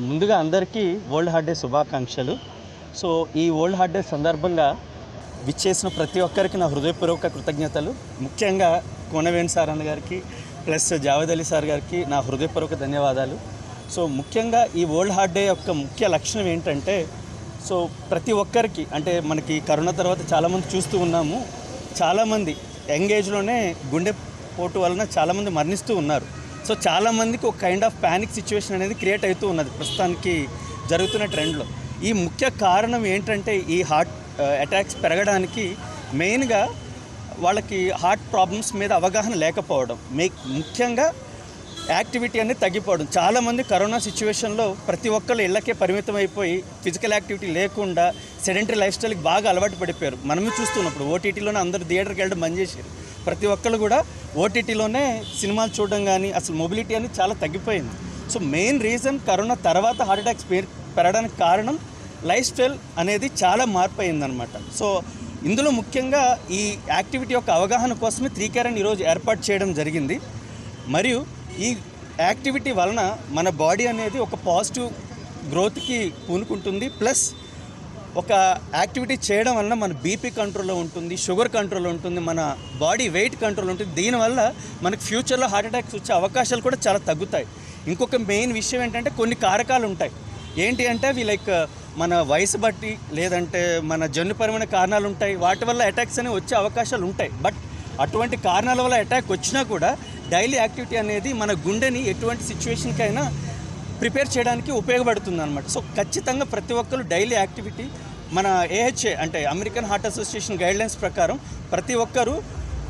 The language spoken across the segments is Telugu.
ముందుగా అందరికీ వరల్డ్ హార్డ్ డే శుభాకాంక్షలు. సో ఈ వరల్డ్ హార్డ్ డే సందర్భంగా విచ్చేసిన ప్రతి ఒక్కరికి నా హృదయపూర్వక కృతజ్ఞతలు. ముఖ్యంగా కోనవేణి సార్ అన్న గారికి ప్లస్ జావేద్ అలీ సార్ గారికి నా హృదయపూర్వక ధన్యవాదాలు. సో ముఖ్యంగా ఈ వరల్డ్ హార్ట్ డే యొక్క ముఖ్య లక్షణం ఏంటంటే సో ప్రతి ఒక్కరికి అంటే మనకి కరోనా తర్వాత చాలామంది చూస్తూ ఉన్నాము. చాలామంది యంగ్ ఏజ్లోనే గుండె పోటు వలన చాలామంది మరణిస్తూ ఉన్నారు. సో చాలామందికి ఒక కైండ్ ఆఫ్ ప్యానిక్ సిచ్యువేషన్ అనేది క్రియేట్ అవుతూ ఉన్నది ప్రస్తుతానికి జరుగుతున్న ట్రెండ్లో. ఈ ముఖ్య కారణం ఏంటంటే ఈ హార్ట్ అటాక్స్ పెరగడానికి మెయిన్గా వాళ్ళకి హార్ట్ ప్రాబ్లమ్స్ మీద అవగాహన లేకపోవడం మే ముఖ్యంగా యాక్టివిటీ అనేది తగ్గిపోవడం. చాలామంది కరోనా సిచ్యువేషన్లో ప్రతి ఒక్కళ్ళు ఇళ్ళకే పరిమితం అయిపోయి ఫిజికల్ యాక్టివిటీ లేకుండా సెడెంటరీ లైఫ్ స్టైల్కి బాగా అలవాటు పడిపోయారు. మనమే చూస్తున్నప్పుడు ఓటీటీలోనే అందరూ థియేటర్కి వెళ్ళడం బంద్ చేశారు. ప్రతి ఒక్కళ్ళు కూడా ఓటీటీలోనే సినిమాలు చూడడం కానీ అసలు మొబిలిటీ అనేది చాలా తగ్గిపోయింది. సో మెయిన్ రీజన్ కరోనా తర్వాత హార్ట్ అటాక్స్ పెరగడానికి కారణం లైఫ్ స్టైల్ అనేది చాలా మార్పు అయిందనమాట సో ఇందులో ముఖ్యంగా ఈ యాక్టివిటీ యొక్క అవగాహన కోసమే త్రీ కేరన్ ఈరోజు ఏర్పాటు చేయడం జరిగింది. మరియు ఈ యాక్టివిటీ వలన మన బాడీ అనేది ఒక పాజిటివ్ గ్రోత్కి పూనుకుంటుంది. ప్లస్ ఒక యాక్టివిటీ చేయడం వలన మన బీపీ కంట్రోల్లో ఉంటుంది షుగర్ కంట్రోల్లో ఉంటుంది మన బాడీ వెయిట్ కంట్రోల్ ఉంటుంది. దీనివల్ల మనకు ఫ్యూచర్లో హార్ట్ అటాక్స్ వచ్చే అవకాశాలు కూడా చాలా తగ్గుతాయి. ఇంకొక మెయిన్ విషయం ఏంటంటే కొన్ని కారకాలు ఉంటాయి. ఏంటి అంటే అవి లైక్ మన వయసు బట్టి లేదంటే మన జన్యుపరమైన కారణాలు ఉంటాయి. వాటి వల్ల అటాక్స్ అనేవి వచ్చే అవకాశాలు ఉంటాయి. బట్ అటువంటి కారణాల వల్ల అటాక్ వచ్చినా కూడా డైలీ యాక్టివిటీ అనేది మన గుండెని ఎటువంటి సిచ్యువేషన్కైనా ప్రిపేర్ చేయడానికి ఉపయోగపడుతుంది అనమాట సో ఖచ్చితంగా ప్రతి ఒక్కరు డైలీ యాక్టివిటీ మన ఏహెచ్ఏ అంటే అమెరికన్ హార్ట్ అసోసియేషన్ గైడ్లైన్స్ ప్రకారం ప్రతి ఒక్కరూ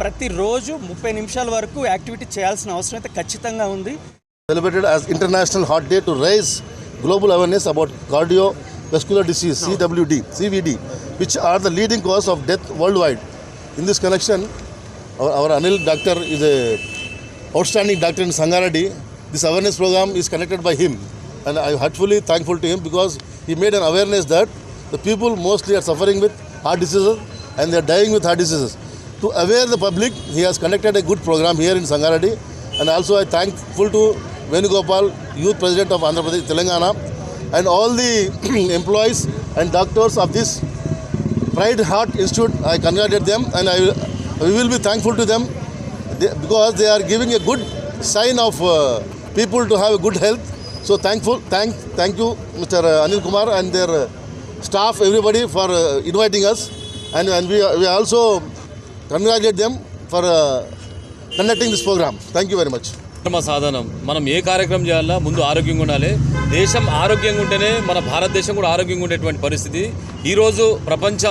ప్రతిరోజు ముప్పై నిమిషాల వరకు యాక్టివిటీ చేయాల్సిన అవసరం అయితే ఖచ్చితంగా ఉంది. Celebrated international heart day to raise global awareness about cardio cardiovascular disease (CWD), CVD, which are the leading cause of death worldwide. In this connection, our, our Anil doctor is a outstanding doctor in Sangaradi. This awareness program is connected by him, and I am heartfully thankful to him because he made an awareness that the people mostly are suffering with heart diseases and they are dying with heart diseases. To aware the public, he has conducted a good program here in Sangaradi, and also I thankful to Venugopal, youth president of Andhra Pradesh, Telangana, and all the employees and doctors of this Pride Heart Institute. I congratulate them, and I will, we will be thankful to them they- because they are giving a good sign of uh, people to have a good health. So thankful, thank, thank you, Mr. Anil Kumar and their uh, staff, everybody for uh, inviting us, and, and we, we also congratulate them for uh, conducting this program. Thank you very much. కార్యక్రమ సాధనం మనం ఏ కార్యక్రమం చేయాలా ముందు ఆరోగ్యంగా ఉండాలి దేశం ఆరోగ్యంగా ఉంటేనే మన భారతదేశం కూడా ఆరోగ్యంగా ఉండేటువంటి పరిస్థితి. ఈరోజు ప్రపంచ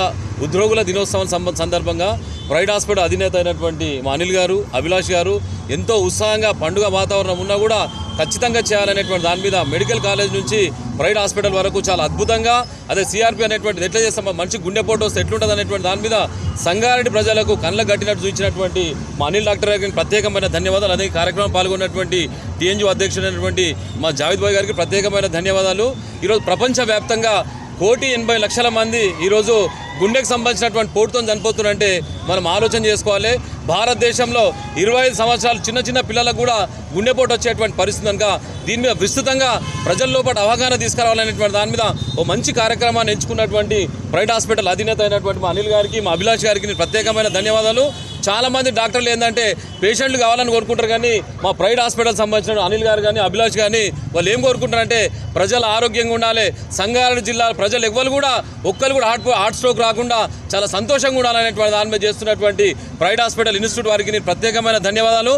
ఉద్యోగుల దినోత్సవం సందర్భంగా ప్రైడ్ హాస్పిటల్ అధినేత అయినటువంటి మా అనిల్ గారు అభిలాష్ గారు ఎంతో ఉత్సాహంగా పండుగ వాతావరణం ఉన్నా కూడా ఖచ్చితంగా చేయాలనేటువంటి దాని మీద మెడికల్ కాలేజ్ నుంచి ప్రైడ్ హాస్పిటల్ వరకు చాలా అద్భుతంగా అదే సిఆర్పి అనేటువంటిది ఎట్లా చేస్తాం మంచి గుండెపోటు వస్తే ఎట్లుంటుంది అనేటువంటి దాని మీద సంగారెడ్డి ప్రజలకు కళ్ళ గట్టినట్టు చూపించినటువంటి మా అనిల్ డాక్టర్ గారికి ప్రత్యేకమైన ధన్యవాదాలు అదే కార్యక్రమం పాల్గొన్నటువంటి టీఎన్జీ అధ్యక్షుడైనటువంటి మా జావేద్ భాయ్ గారికి ప్రత్యేకమైన ధన్యవాదాలు. ఈరోజు ప్రపంచవ్యాప్తంగా కోటి ఎనభై లక్షల మంది ఈరోజు గుండెకు సంబంధించినటువంటి పోటుతో చనిపోతున్నారంటే మనం ఆలోచన చేసుకోవాలి. భారతదేశంలో ఇరవై ఐదు సంవత్సరాలు చిన్న చిన్న పిల్లలకు కూడా గుండెపోటు వచ్చేటువంటి పరిస్థితి కనుక దీని మీద విస్తృతంగా ప్రజల్లో పాటు అవగాహన తీసుకురావాలనేటువంటి దాని మీద ఓ మంచి కార్యక్రమాన్ని ఎంచుకున్నటువంటి ప్రైవేట్ హాస్పిటల్ అధినేత అయినటువంటి మా అనిల్ గారికి మా అభిలాష్ గారికి ప్రత్యేకమైన ధన్యవాదాలు. చాలా మంది డాక్టర్లు ఏంటంటే పేషెంట్లు కావాలని కోరుకుంటారు కానీ మా ప్రైవేట్ హాస్పిటల్ సంబంధించిన అనిల్ గారు కానీ అభిలాష్ కానీ వాళ్ళు ఏం కోరుకుంటారంటే ప్రజలు ఆరోగ్యంగా ఉండాలి. సంగారెడ్డి జిల్లా ప్రజలు ఎవ్వరు కూడా ఒక్కరు కూడా హార్ట్ హార్ట్ స్ట్రోక్ రాకుండా చాలా సంతోషంగా ఉండాలనేటువంటి దాని మీద చేస్తున్నటువంటి ప్రైవేట్ హాస్పిటల్ ఇన్స్టిట్యూట్ వారికి నేను ప్రత్యేకమైన ధన్యవాదాలు.